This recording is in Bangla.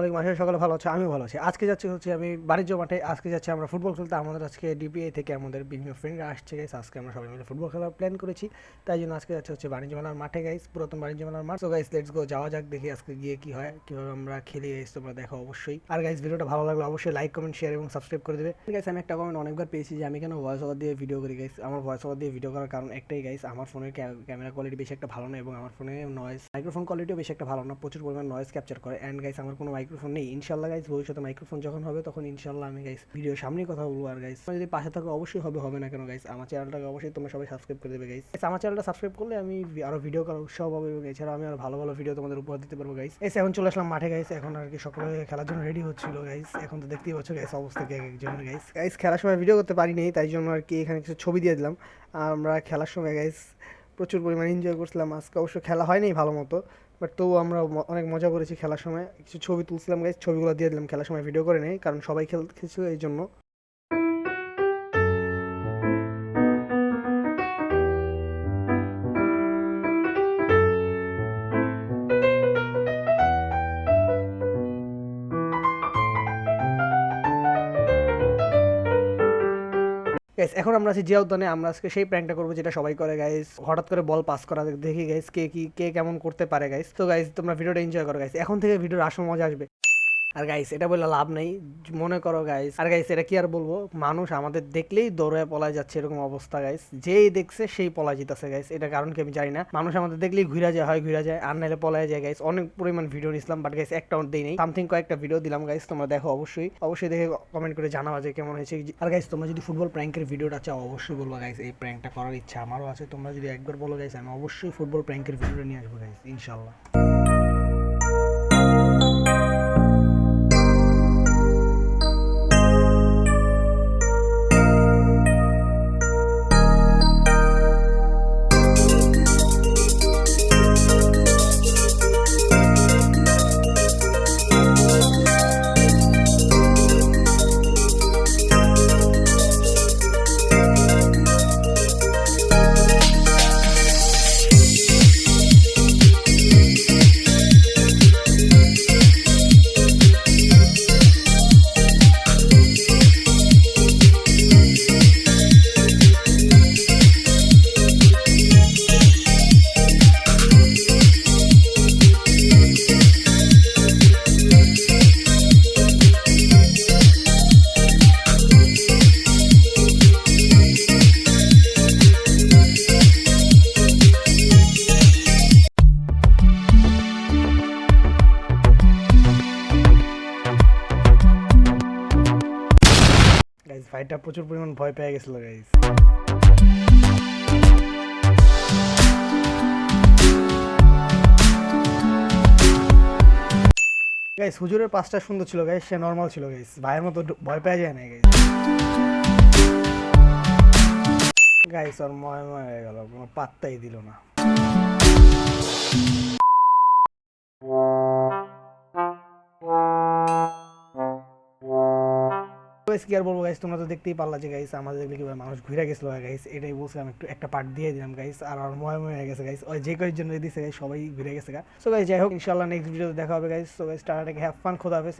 আশা করি সকলে ভালো আছে, আমিও ভালো আছি। আজকে যাচ্ছি হচ্ছে আমি বাণিজ্য মাঠে, আজকে যাচ্ছি আমরা ফুটবল খেলতে। আমাদের আজকে ডিপিআই থেকে আমাদের বিভিন্ন ফ্রেন্ডরা আসছে গাইস আজকে আমরা সবাই মিলে ফুটবল খেলার প্ল্যান করেছি। তাই জন্য আজকে যাচ্ছে হচ্ছে বাণিজ্য মেলার মাঠে গাইস পুরাতন বাণিজ্য মেলার মাঠ। তো গাইস লেটস গো যাওয়া যাক, দেখি আজকে গিয়ে কি হয়, কীভাবে আমরা খেলি গাইস তোমরা দেখো অবশ্যই। আর গাইস ভিডিওটা ভালো লাগলে অবশ্যই লাইক কমেন্ট শেয়ার এবং সাবস্ক্রাইব করে দেবে। গাইস আমি একটা কমেন্ট অনেকবার পেয়েছি যে আমি কেন ভয়েস ওভার দিয়ে ভিডিও করি গাইস আমার ভয়েস ওভার দিয়ে ভিডিও করার কারণ একটাই গাইস আমার ফোনের ক্যামেরা কোয়ালিটি বেশি একটা ভালো না এবং আমার ফোনে নয়েজ মাইক্রোফোন কোয়ালিটিও বেশি একটা ভালো না। প্রচুর পরিমাণ নয়েজ ক্যাপচার করে। অ্যান্ড গাইস আমার কোনো মাইক্রোফোন নেই। ইনশাল্লাহ গাইস ভবিষ্যতে মাইক্রোফোন যখন হবে, তখন ইনশাল্লাহ আমি গাইস ভিডিও সামনেই কথা বলব আর গাইস যদি পাশে থাকো, অবশ্যই হবে হবে না কেন গাইস আমার চ্যানেলটাকে অবশ্যই তোমরা সবাই সাবস্ক্রাইব করে দেবে গাইস আমার চ্যানেলটা সাবস্ক্রাইব করলে আমি আরও ভিডিও করার উৎসাহ পাবো এবং এছাড়াও আমি আরও ভালো ভালো ভিডিও তোমাদের উপহার দিতে পারব গাইস এসে এখন চলে আসলাম মাঠে গাইস এখন আর কি সকলে খেলার জন্য রেডি হচ্ছিল গাইস এখন তো দেখতেই পাচ্ছ গাইস অবস্থা কে একজন গাইস গাইস খেলার সময় ভিডিও করতে পারি তাই জন্য আর কি এখানে কিছু ছবি দিয়ে দিলাম। আমরা খেলার সময় গাইস প্রচুর পরিমাণে এনজয় করছিলাম। আজকে অবশ্য খেলা হয়নি ভালো মতো। বাট তবু আমরা অনেক মজা করেছি খেলার সময়। কিছু ছবি তুলছিলাম গাইজ ছবিগুলো দিয়ে দিলাম, খেলার সময় ভিডিও করে নেই, কারণ সবাই খেলছিল এই জন্য। গাইস এখন আমরা আছি জিয়া উদ্যানে আমরা আজকে সেই প্র্যাঙ্কটা করব যেটা সবাই করে গাইস হঠাৎ করে বল পাস করা, দেখি গাইস কে কি, কে কেমন করতে পারে গাইস তো গাইস তোমরা ভিডিওটা এনজয় করো গাইস এখন থেকে ভিডিওর আসল মজা আসবে। আর গাইস এটা বললে লাভ নেই। মনে করো গাইস আর গাইস এটা কি আর বলব? মানুষ আমাদের দেখলেই দৌড়ে পলায় যাচ্ছে এরকম অবস্থা গাইস যেই দেখছে সেই পলায় যেতেছে গাইস এটা কারণ কি আমি জানি না। মানুষ আমাদের দেখলেই ঘুরা যায়, হয় ঘুরা যায়, আর নাহলে পলায় যায় গাইস অনেক পরিমাণ ভিডিও নিছিলাম বাট গাইস একটা দেই নেই। সামথিং কয়েকটা ভিডিও দিলাম গাইস তোমরা দেখো অবশ্যই। অবশ্যই দেখে কমেন্ট করে জানাবা যে কেমন হয়েছে। আর গাইস তোমরা যদি ফুটবল প্র্যাঙ্কের ভিডিওটা চাও, অবশ্যই বলবা গাইস এই প্র্যাঙ্কটা করার ইচ্ছা আমারও আছে। তোমরা যদি একবার বলো গাইস আমি অবশ্যই ফুটবল প্র্যাঙ্কের ভিডিওটা নিয়ে আসব গাইস ইনশাল্লাহ ভাইটা প্রচুর পরিমাণ ভয় পেয়ে গেছিল গাইস গাইস হুজুরের পাঁচটা সুন্দর ছিল গাইস সে নর্মাল ছিল গাইস ভাইয়ের মতো ভয় পেয়ে যায় না গাইস গাইস ওর ময় ময় হয়ে গেল, কোনো পাত্তাই দিল না। গাইস কি আর বলব গাইস তোমরা তো দেখতেই পারলা যে গাইস আমাদের দেখলে কীভাবে মানুষ ঘুরে গেছিল গাইস এটাই বলছিলাম, একটু একটা পার্ট দিয়ে দিলাম গাইস আর আর ময় ময় হয়ে গেছে গাইস ওই যে কয়ের জন্য গাইস সবাই ঘুরে গেছে গা সো গাইস যাই হোক, ইনশাআল্লাহ নেক্সট ভিডিওতে দেখা হবে guys so guys tata have fun খোদা হাফেজ।